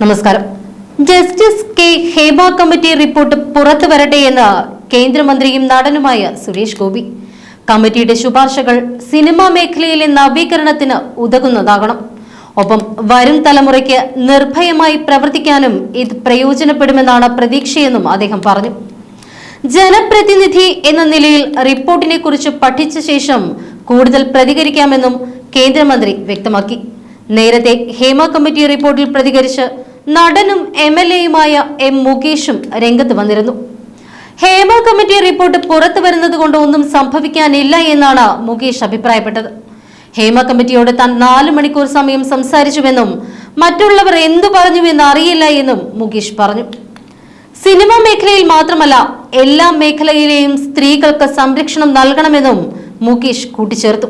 നമസ്കാരം. Justice K Hema committee report പുറത്തു വരട്ടെ എന്ന് കേന്ദ്രമന്ത്രിയും നടനുമായ സുരേഷ് ഗോപി. കമ്മിറ്റിയുടെ ശുപാർശകൾ സിനിമാ മേഖലയിലെ നവീകരണത്തിന് ഉതകുന്നതാകണം. ഒപ്പം വരും തലമുറയ്ക്ക് നിർഭയമായി പ്രവർത്തിക്കാനും ഇത് പ്രയോജനപ്പെടുമെന്നാണ് പ്രതീക്ഷയെന്നും അദ്ദേഹം പറഞ്ഞു. ജനപ്രതിനിധി എന്ന നിലയിൽ റിപ്പോർട്ടിനെ കുറിച്ച് പഠിച്ച ശേഷം കൂടുതൽ പ്രതികരിക്കാമെന്നും കേന്ദ്രമന്ത്രി വ്യക്തമാക്കി. നേരത്തെ ഹേമ കമ്മിറ്റി റിപ്പോർട്ടിൽ പ്രതികരിച്ച് നടനും എം എൽ എയുമായ എം മുകേഷും രംഗത്ത് വന്നിരുന്നു. ഹേമ കമ്മിറ്റി റിപ്പോർട്ട് പുറത്തു വരുന്നത് കൊണ്ട് ഒന്നും സംഭവിക്കാനില്ല എന്നാണ് മുകേഷ് അഭിപ്രായപ്പെട്ടത്. ഹേമ കമ്മിറ്റിയോട് താൻ നാല് മണിക്കൂർ സമയം സംസാരിച്ചുവെന്നും മറ്റുള്ളവർ എന്തു പറഞ്ഞു എന്ന് അറിയില്ല എന്നും മുകേഷ് പറഞ്ഞു. സിനിമാ മേഖലയിൽ മാത്രമല്ല എല്ലാ മേഖലയിലെയും സ്ത്രീകൾക്ക് സംരക്ഷണം നൽകണമെന്നും മുകേഷ് കൂട്ടിച്ചേർത്തു.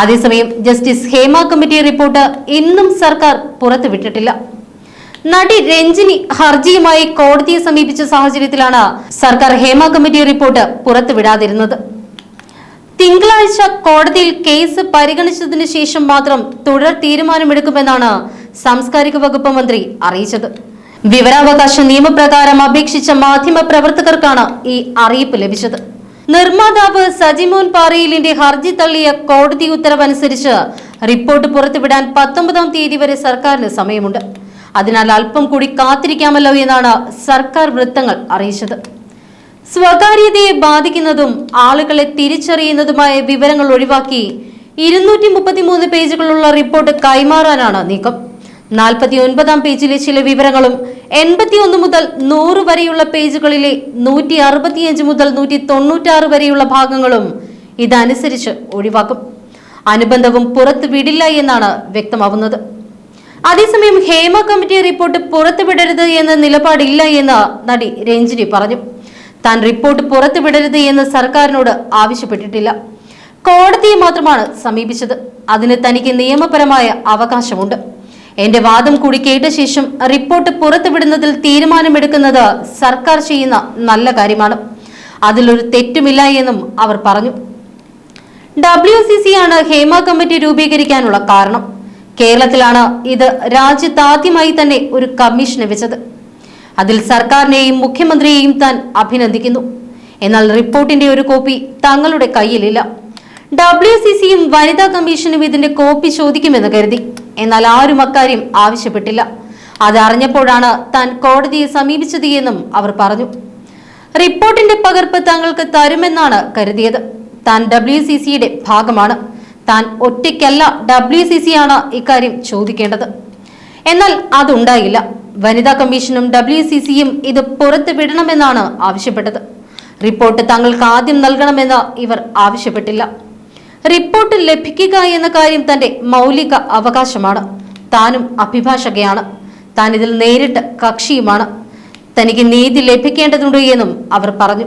അതേസമയം ജസ്റ്റിസ് ഹേമ കമ്മിറ്റി റിപ്പോർട്ട് ഇന്നും സർക്കാർ പുറത്തുവിട്ടിട്ടില്ല. നടി രഞ്ജിനി ഹർജിയുമായി കോടതിയെ സമീപിച്ച സാഹചര്യത്തിലാണ് സർക്കാർ ഹേമ കമ്മിറ്റി റിപ്പോർട്ട് പുറത്തുവിടാതിരുന്നത്. തിങ്കളാഴ്ച കോടതിയിൽ കേസ് പരിഗണിച്ചതിന് ശേഷം മാത്രം തുടർ തീരുമാനമെടുക്കുമെന്നാണ് സാംസ്കാരിക വകുപ്പ് മന്ത്രി അറിയിച്ചത്. വിവരാവകാശ നിയമപ്രകാരം അപേക്ഷിച്ച മാധ്യമ പ്രവർത്തകർക്കാണ് ഈ അറിയിപ്പ് ലഭിച്ചത്. നിർമ്മാതാവ് സജിമോൻ പാറയിലിന്റെ ഹർജി തള്ളിയ കോടതി ഉത്തരവനുസരിച്ച് റിപ്പോർട്ട് പുറത്തുവിടാൻ പത്തൊമ്പതാം തീയതി വരെ സർക്കാരിന് സമയമുണ്ട്. അതിനാൽ അല്പം കൂടി കാത്തിരിക്കാമല്ലോ എന്നാണ് സർക്കാർ വൃത്തങ്ങൾ അറിയിച്ചത്. സ്വകാര്യതയെ ബാധിക്കുന്നതും ആളുകളെ തിരിച്ചറിയുന്നതുമായ വിവരങ്ങൾ ഒഴിവാക്കി ഇരുന്നൂറ്റി മുപ്പത്തിമൂന്ന് പേജുകളുള്ള റിപ്പോർട്ട് കൈമാറാനാണ് നീക്കം. നാൽപ്പത്തി ഒൻപതാം പേജിലെ ചില വിവരങ്ങളും എൺപത്തിയൊന്ന് മുതൽ നൂറ് വരെയുള്ള പേജുകളിലെ നൂറ്റി അറുപത്തിയഞ്ച് മുതൽ നൂറ്റി തൊണ്ണൂറ്റാറ് വരെയുള്ള ഭാഗങ്ങളും ഇതനുസരിച്ച് ഒഴിവാക്കും. അനുബന്ധവും പുറത്തു വിടില്ല എന്നാണ് വ്യക്തമാവുന്നത്. അതേസമയം ഹേമ കമ്മിറ്റി റിപ്പോർട്ട് പുറത്തുവിടരുത് എന്ന നിലപാടില്ല എന്ന് നടി രഞ്ജിനി പറഞ്ഞു. താൻ റിപ്പോർട്ട് പുറത്തുവിടരുത് എന്ന് സർക്കാരിനോട് ആവശ്യപ്പെട്ടിട്ടില്ല. കോടതിയെ മാത്രമാണ് സമീപിച്ചത്. അതിന് തനിക്ക് നിയമപരമായ അവകാശമുണ്ട്. എന്റെ വാദം കൂടി കേട്ട ശേഷം റിപ്പോർട്ട് പുറത്തുവിടുന്നതിൽ തീരുമാനമെടുക്കുന്നത് സർക്കാർ ചെയ്യുന്ന നല്ല കാര്യമാണ്. അതിലൊരു തെറ്റുമില്ല എന്നും അവർ പറഞ്ഞു. ഡബ്ല്യു സി സി ആണ് ഹേമ കമ്മിറ്റി രൂപീകരിക്കാനുള്ള കാരണം. കേരളത്തിലാണ് ഇത് രാജ്യത്താദ്യമായി തന്നെ ഒരു കമ്മീഷൻ വെച്ചത്. അതിൽ സർക്കാരിനെയും മുഖ്യമന്ത്രിയെയും താൻ അഭിനന്ദിക്കുന്നു. എന്നാൽ റിപ്പോർട്ടിന്റെ ഒരു കോപ്പി തങ്ങളുടെ കയ്യിലില്ല. ഡബ്ല്യു സി സിയും വനിതാ കമ്മീഷനും ഇതിന്റെ കോപ്പി ചോദിക്കുമെന്ന് കരുതി. എന്നാൽ ആരും അക്കാര്യം ആവശ്യപ്പെട്ടില്ല. അതറിഞ്ഞപ്പോഴാണ് താൻ കോടതിയെ സമീപിച്ചത് എന്നും അവർ പറഞ്ഞു. റിപ്പോർട്ടിന്റെ പകർപ്പ് തങ്ങൾക്ക് തരുമെന്നാണ് കരുതിയത്. താൻ ഡബ്ല്യു സി സിയുടെ ഭാഗമാണ്. താൻ ഒറ്റയ്ക്കല്ല ഡബ്ല്യു സി സി ആണ് ഇക്കാര്യം ചോദിക്കേണ്ടത്. എന്നാൽ അതുണ്ടായില്ല. വനിതാ കമ്മീഷനും ഡബ്ല്യു സി സിയും ഇത് പുറത്തു വിടണമെന്നാണ് ആവശ്യപ്പെട്ടത്. റിപ്പോർട്ട് തങ്ങൾക്ക് ആദ്യം നൽകണമെന്ന് ഇവർ ആവശ്യപ്പെട്ടില്ല. റിപ്പോർട്ട് ലഭിക്കുക എന്ന കാര്യം തന്റെ മൗലിക അവകാശമാണ്. താനും അഭിഭാഷകയാണ്. താൻ ഇതിൽ നേരിട്ട് കക്ഷിയുമാണ്. തനിക്ക് നീതി ലഭിക്കേണ്ടതുണ്ട് എന്നും അവർ പറഞ്ഞു.